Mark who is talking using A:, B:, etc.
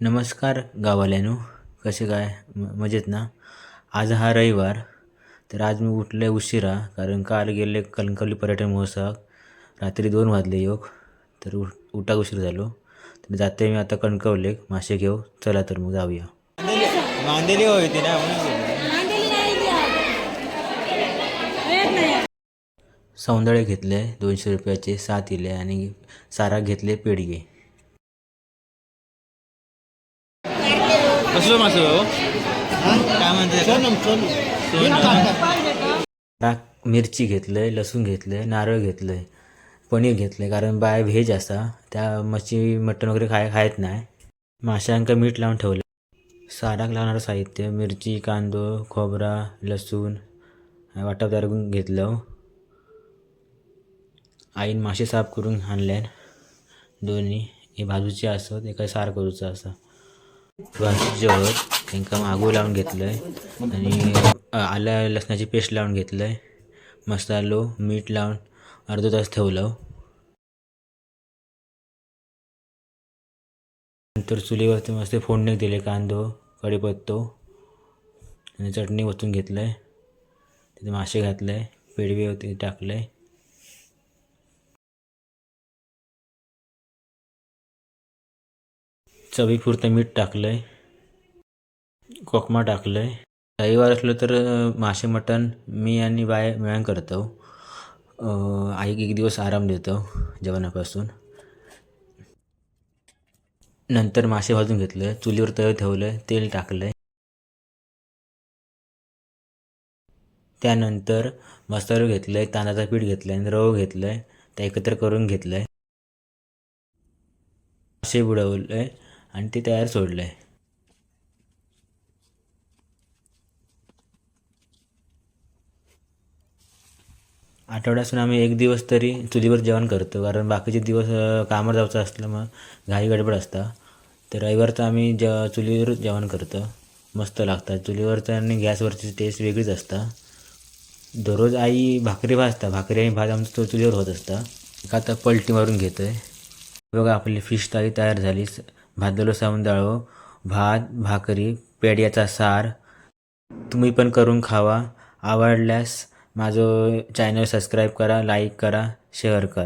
A: नमस्कार गावाल्यानो कसे काय? म मजेत ना? आज हा रविवार तर आज मी उठले उशिरा कारण काल गेले कणकवली पर्यटन महोत्सवात. रात्री दोन वाजले योग तर उठ उठाक उशीर झालो. तर जाते मी आता कणकवले मासे घेऊ चला तर मग जाऊया. मांदेली होती ना सौंदळे घेतले दोनशे रुपयाचे सात इले आणि सारा घेतले पेडगे. कसलं मासं काय म्हणते मिरची घेतलंय लसूण घेतलंय नारळ घेतलंय पनीर घेतलंय कारण बाय व्हेज असा त्या मच्छी मटण वगैरे खाय खायत नाही. माशांका मीठ लावून ठेवलं साराक लागणारं साहित्य मिरची कांदो खोबरा लसूण वाटप तयार करून घेतलं आईन मासे साफ करून आणल्यान दोन्ही हे बाजूचे असत एका सार करूचं असा. भाजूचे हळद त्यांका मागू लावून घेतलंय. आणि आलं लसणाची पेस्ट लावून घेतलंय. मसालो मीठ लावून अर्धो तास ठेवलं. नंतर चुलीवरती मस्त फोडणी दिले कांदो कढीपत्तो आणि चटणी वचून घेतलं आहे तिथे मासे घातलं आहे पेडवे होते आहे चवीपुरतं मीठ टाकलं आहे कोकमा टाकलं आहे रविवार असलं तर मासे मटण मी आणि बाय मिळून करतो. आई एक दिवस आराम देतो जेवणापासून. नंतर मासे भाजून घेतलं चुलीवर तळ ठेवलं तेल टाकलंय. त्यानंतर मसालो घेतलं आहे तांदळाचं पीठ घेतलं आहे आणि रवं आहे ते एकत्र करून घेतलं आहे मासे आहे आणि ते तयार सोडलं आहे आठवड्यासून आम्ही एक दिवस तरी चुलीवर जेवण करतो कारण बाकीचे दिवस कामावर जायचं असलं मग घाई गडबड असता. तर रविवारचं आम्ही ज चुलीवर जेवण करतो. मस्त लागतात. चुलीवरचं आणि गॅसवरची टेस्ट वेगळीच असता. दररोज आई भाकरी भाजता. भाकरी आणि भात आमचं चुलीवर होत असता. एक आता पलटी मारून घेतो आहे बघा आपली फिश थाळी तयार झाली. भादलो भाजलेलो भात भाकरी पेड्याचा सार. तुम्ही पण करून खावा. आवडल्यास माझं चॅनल सबस्क्राईब करा लाईक करा शेअर करा.